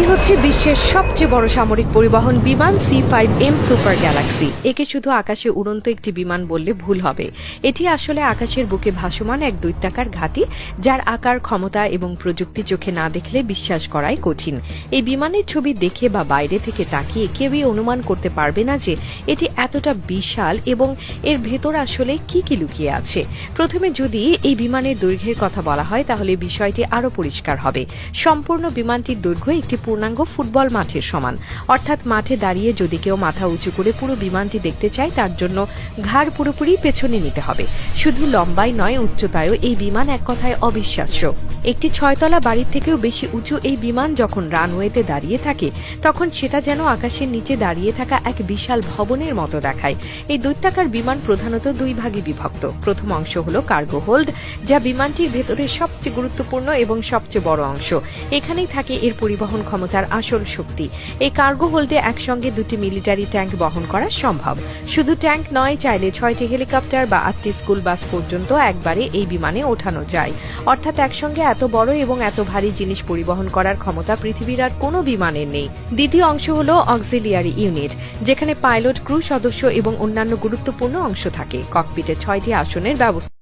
এটি হচ্ছে বিশ্বের সবচেয়ে বড় সামরিক পরিবহন বিমান C five M Super Galaxy. একে শুধু আকাশে উড়ন্ত একটি বিমান বললে ভুল হবে। এটি আসলে আকাশের বুকে ভাসমান এক দৈত্যাকার ঘাঁটি, যার আকার, ক্ষমতা এবং প্রযুক্তি চোখে না দেখলে বিশ্বাস করাই কঠিন। এই বিমানের ছবি দেখে বা বাইরে থেকে তাকিয়ে কেউই অনুমান করতে পারবে না যে এটি এতটা বিশাল এবং এর ভেতর আসলে কি কি লুকিয়ে আছে। প্রথমে যদি এই বিমানের দৈর্ঘ্যের কথা বলা হয়, তাহলে বিষয়টি আরও পরিষ্কার হবে। সম্পূর্ণ বিমানটির দৈর্ঘ্য একটি পূর্ণাঙ্গ ফুটবল মাঠের সমান। অর্থাৎ মাঠে দাঁড়িয়ে যদি কেউ মাথা উঁচু করে পুরো বিমানটি দেখতে চায়, তার জন্য ঘাড় পুরোপুরি পেছনে নিতে হবে। শুধু লম্বাই নয়, উচ্চতায়ও এই বিমান এক কথায় অবিশ্বাস্য। একটি ছয়তলা বাড়ির থেকেও বেশি উঁচু এই বিমান যখন রানওয়েতে দাঁড়িয়ে থাকে, তখন সেটা যেন আকাশের নিচে দাঁড়িয়ে থাকা এক বিশাল ভবনের মতো দেখায়। এই দৈত্যাকার বিমান প্রধানত দুই ভাগে বিভক্ত। প্রথম অংশ হল কার্গো হোল্ড, যা বিমানটির ভেতরে সবচেয়ে গুরুত্বপূর্ণ এবং সবচেয়ে বড় অংশ। এখানেই থাকে এর পরিবহন ক্ষমতার আসল শক্তি। এই কার্গো হোল্ডে একসঙ্গে দুটি মিলিটারি ট্যাঙ্ক বহন করা সম্ভব। শুধু ট্যাঙ্ক নয়, চাইলে ছয়টি হেলিকপ্টার বা আটটি স্কুল বাস পর্যন্ত একবারে এই বিমানে ওঠানো যায়। অর্থাৎ একসঙ্গে এত বড় এবং এত ভারী জিনিস পরিবহন করার ক্ষমতা পৃথিবীর আর কোনো বিমানের নেই। দ্বিতীয় অংশ হল অক্সিলিয়ারি ইউনিট, যেখানে পাইলট, ক্রু সদস্য এবং অন্যান্য গুরুত্বপূর্ণ অংশ থাকে। ককপিটে ছয়টি আসনের ব্যবস্থা